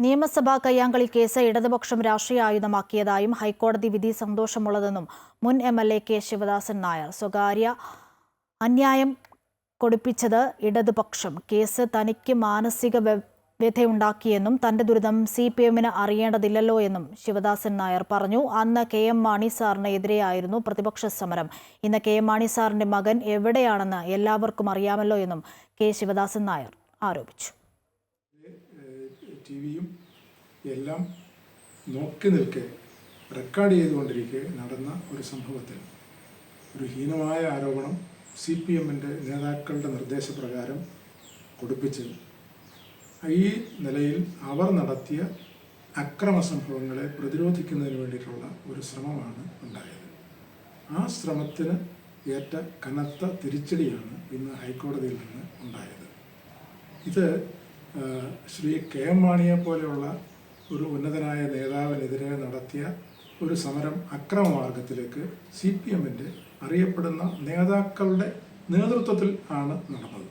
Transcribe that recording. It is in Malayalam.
നിയമസഭാ കയ്യാങ്കളി കേസ് ഇടതുപക്ഷം രാഷ്ട്രീയ ആയുധമാക്കിയതായും ഹൈക്കോടതി വിധി സന്തോഷമുള്ളതെന്നും മുൻ M L A K Sivadasan Nair സ്വകാര്യ അന്യായം കൊടുപ്പിച്ചത് ഇടതുപക്ഷം. കേസ് തനിക്ക് മാനസിക വ്യ- വ്യഥയുണ്ടാക്കിയെന്നും തന്റെ ദുരിതം സി പി എമ്മിന് അറിയേണ്ടതില്ലല്ലോ എന്നും ശിവദാസൻ നായർ പറഞ്ഞു. അന്ന് കെ എം മാണി സാറിനെതിരെയായിരുന്നു പ്രതിപക്ഷ സമരം. ഇന്ന് കെ എം മാണി സാറിന്റെ മകൻ എവിടെയാണെന്ന് എല്ലാവർക്കും അറിയാമല്ലോ എന്നും കെ ശിവദാസൻ നായർ ആരോപിച്ചു. ടി വിയും എല്ലാം നോക്കി നിൽക്കെ റെക്കോർഡ് ചെയ്തുകൊണ്ടിരിക്കെ നടന്ന ഒരു സംഭവത്തിൽ. ഒരു ഹീനമായ ആരോപണം സി പി എമ്മിന്റെ നേതാക്കളുടെ നിർദ്ദേശപ്രകാരം കൊടുപ്പിച്ച് ഈ നിലയിൽ അവർ നടത്തിയ അക്രമ സംഭവങ്ങളെ പ്രതിരോധിക്കുന്നതിന് വേണ്ടിയിട്ടുള്ള ഒരു ശ്രമമാണ് ഉണ്ടായത്. ആ ശ്രമത്തിന് ഏറ്റ കനത്ത തിരിച്ചടിയാണ് ഇന്ന് ഹൈക്കോടതിയിൽ നിന്ന് ഉണ്ടായത്. ഇത് ശ്രീ കെ എം മാണിയെ പോലെയുള്ള ഒരു ഉന്നതനായ നേതാവിനെതിരെ നടത്തിയ ഒരു സമരം അക്രമമാർഗത്തിലേക്ക് സി പി എമ്മിന്റെ അറിയപ്പെടുന്ന നേതാക്കളുടെ നേതൃത്വത്തിൽ ആണ് നടന്നത്.